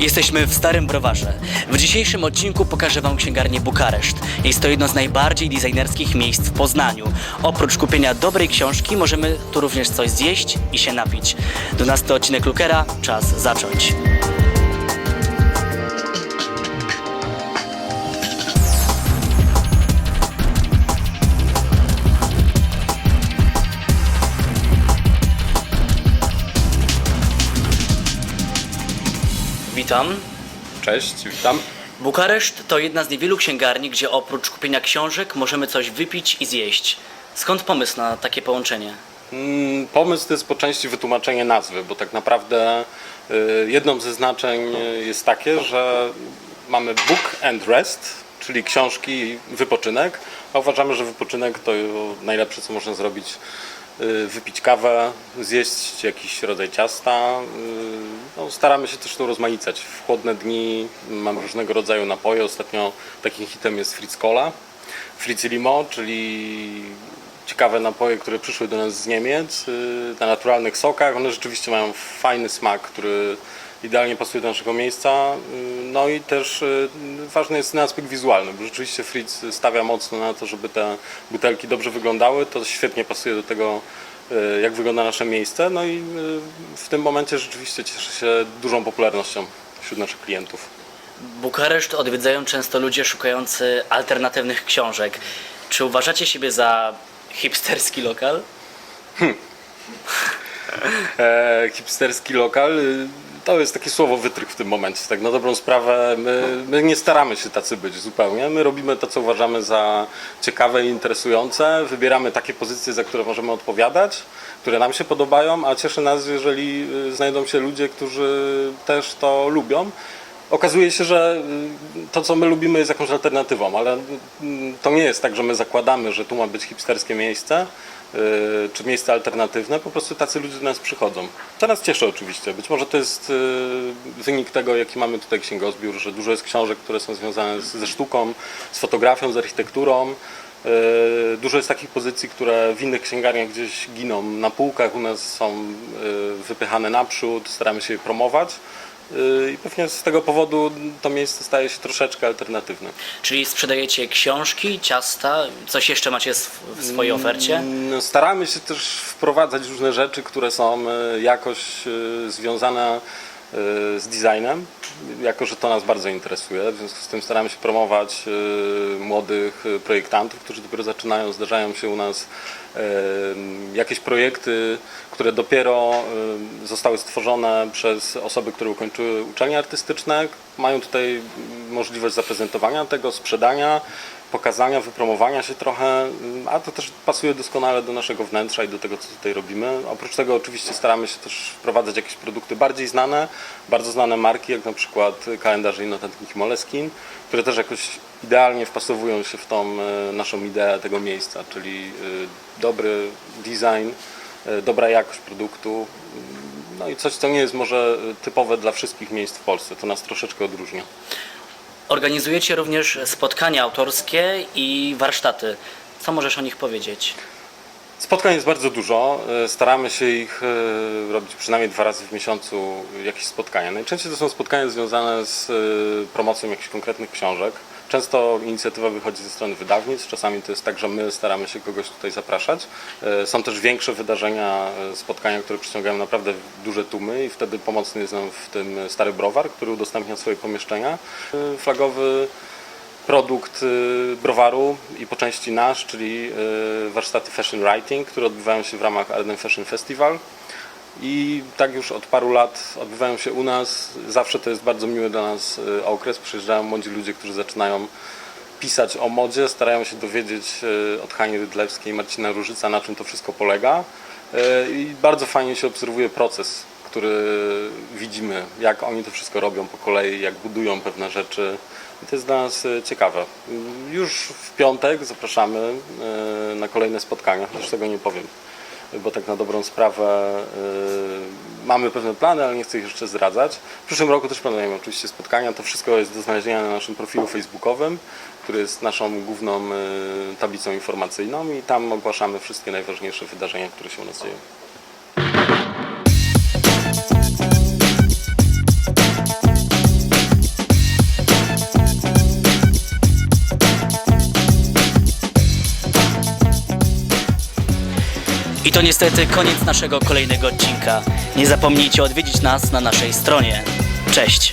Jesteśmy w Starym Browarze. W dzisiejszym odcinku pokażę Wam księgarnię Bukareszt. Jest to jedno z najbardziej designerskich miejsc w Poznaniu. Oprócz kupienia dobrej książki możemy tu również coś zjeść i się napić. 12 odcinek Lukera, czas zacząć. Witam. Cześć, witam. Bukareszt to jedna z niewielu księgarni, gdzie oprócz kupienia książek możemy coś wypić i zjeść. Skąd pomysł na takie połączenie? Mm, Pomysł to jest po części wytłumaczenie nazwy, bo tak naprawdę y, jedną ze znaczeń jest takie, że mamy book and rest, czyli książki i wypoczynek, a uważamy, że wypoczynek to najlepsze, co można zrobić. Y, Wypić kawę, zjeść jakiś rodzaj ciasta. y, No, staramy się też to rozmaicać. W chłodne dni mamy różnego rodzaju napoje. Ostatnio takim hitem jest Fritz Cola. Fritz Limo, czyli ciekawe napoje, które przyszły do nas z Niemiec y, na naturalnych sokach. One rzeczywiście mają fajny smak, który idealnie pasuje do naszego miejsca. Y, No i też y, ważny jest ten aspekt wizualny, bo rzeczywiście Fritz stawia mocno na to, żeby te butelki dobrze wyglądały. To świetnie pasuje do tego, jak wygląda nasze miejsce. No i w tym momencie rzeczywiście cieszy się dużą popularnością wśród naszych klientów. Bukareszt odwiedzają często ludzie szukający alternatywnych książek. Czy uważacie siebie za hipsterski lokal? e, hipsterski lokal. y, To jest takie słowo wytrych w tym momencie. Tak na dobrą sprawę, my, my nie staramy się tacy być zupełnie. My robimy to, co uważamy za ciekawe i interesujące. Wybieramy takie pozycje, za które możemy odpowiadać, które nam się podobają, a cieszy nas, jeżeli y, znajdą się ludzie, którzy też to lubią. Okazuje się, że y, to, co my lubimy, jest jakąś alternatywą, ale mm, to nie jest tak, że my zakładamy, że tu ma być hipsterskie miejsce y, czy miejsce alternatywne. Po prostu tacy ludzie do nas przychodzą. To nas cieszy oczywiście. Być może to jest y, wynik tego, jaki mamy tutaj księgozbiór, że dużo jest książek, które są związane ze sztuką, z fotografią, z architekturą. Y, Dużo jest takich pozycji, które w innych księgarniach gdzieś giną na półkach, u nas są y, wypychane naprzód, staramy się je promować. Y, I pewnie z tego powodu to miejsce staje się troszeczkę alternatywne. Czyli sprzedajecie książki, ciasta, coś jeszcze macie w swojej ofercie? Mm, Staramy się też wprowadzać różne rzeczy, które są jakoś związane z designem, jako że to nas bardzo interesuje. W związku z tym staramy się promować y, młodych y, projektantów, którzy dopiero zaczynają. Zdarzają się u nas y, jakieś projekty, które dopiero y, zostały stworzone przez osoby, które ukończyły uczelnie artystyczne. Mają tutaj możliwość zaprezentowania tego, sprzedania, pokazania, wypromowania się trochę, a to też pasuje doskonale do naszego wnętrza i do tego, co tutaj robimy. Oprócz tego oczywiście staramy się też wprowadzać jakieś produkty bardziej znane, bardzo znane marki, jak na przykład kalendarze i notatniki Moleskine, które też jakoś idealnie wpasowują się w tą e, naszą ideę tego miejsca, czyli e, dobry design, e, dobra jakość produktu, no i coś, co nie jest może typowe dla wszystkich miejsc w Polsce. To nas troszeczkę odróżnia. Organizujecie również spotkania autorskie i warsztaty. Co możesz o nich powiedzieć? Spotkań jest bardzo dużo. E, Staramy się ich e, robić przynajmniej dwa razy w miesiącu jakieś spotkania. Najczęściej to są spotkania związane z promocją jakichś konkretnych książek. Często inicjatywa wychodzi ze strony wydawnictw, czasami to jest tak, że my staramy się kogoś tutaj zapraszać. E, Są też większe wydarzenia, e, spotkania, które przyciągają naprawdę duże tłumy i wtedy pomocny jest nam w tym Stary Browar, który udostępnia swoje pomieszczenia. E, Flagowy produkt browaru i po części nasz, czyli warsztaty Fashion Writing, które odbywają się w ramach Arden Fashion Festival. I tak już od paru lat odbywają się u nas. Zawsze to jest bardzo miły dla nas y, okres. Przyjeżdżają młodzi ludzie, którzy zaczynają pisać o modzie, starają się dowiedzieć y, od Hani Rydlewskiej Marcina Różyca, na czym to wszystko polega. Y, I bardzo fajnie się obserwuje proces, który widzimy, jak oni to wszystko robią po kolei, jak budują pewne rzeczy. I to jest dla nas ciekawe. Już w piątek zapraszamy na kolejne spotkania, też tego nie powiem, bo tak na dobrą sprawę y, mamy pewne plany, ale nie chcę ich jeszcze zdradzać. W przyszłym roku też planujemy oczywiście spotkania. To wszystko jest do znalezienia na naszym profilu facebookowym, który jest naszą główną y, tablicą informacyjną i tam ogłaszamy wszystkie najważniejsze wydarzenia, które się u nas dzieją. I to niestety koniec naszego kolejnego odcinka. Nie zapomnijcie odwiedzić nas na naszej stronie. Cześć!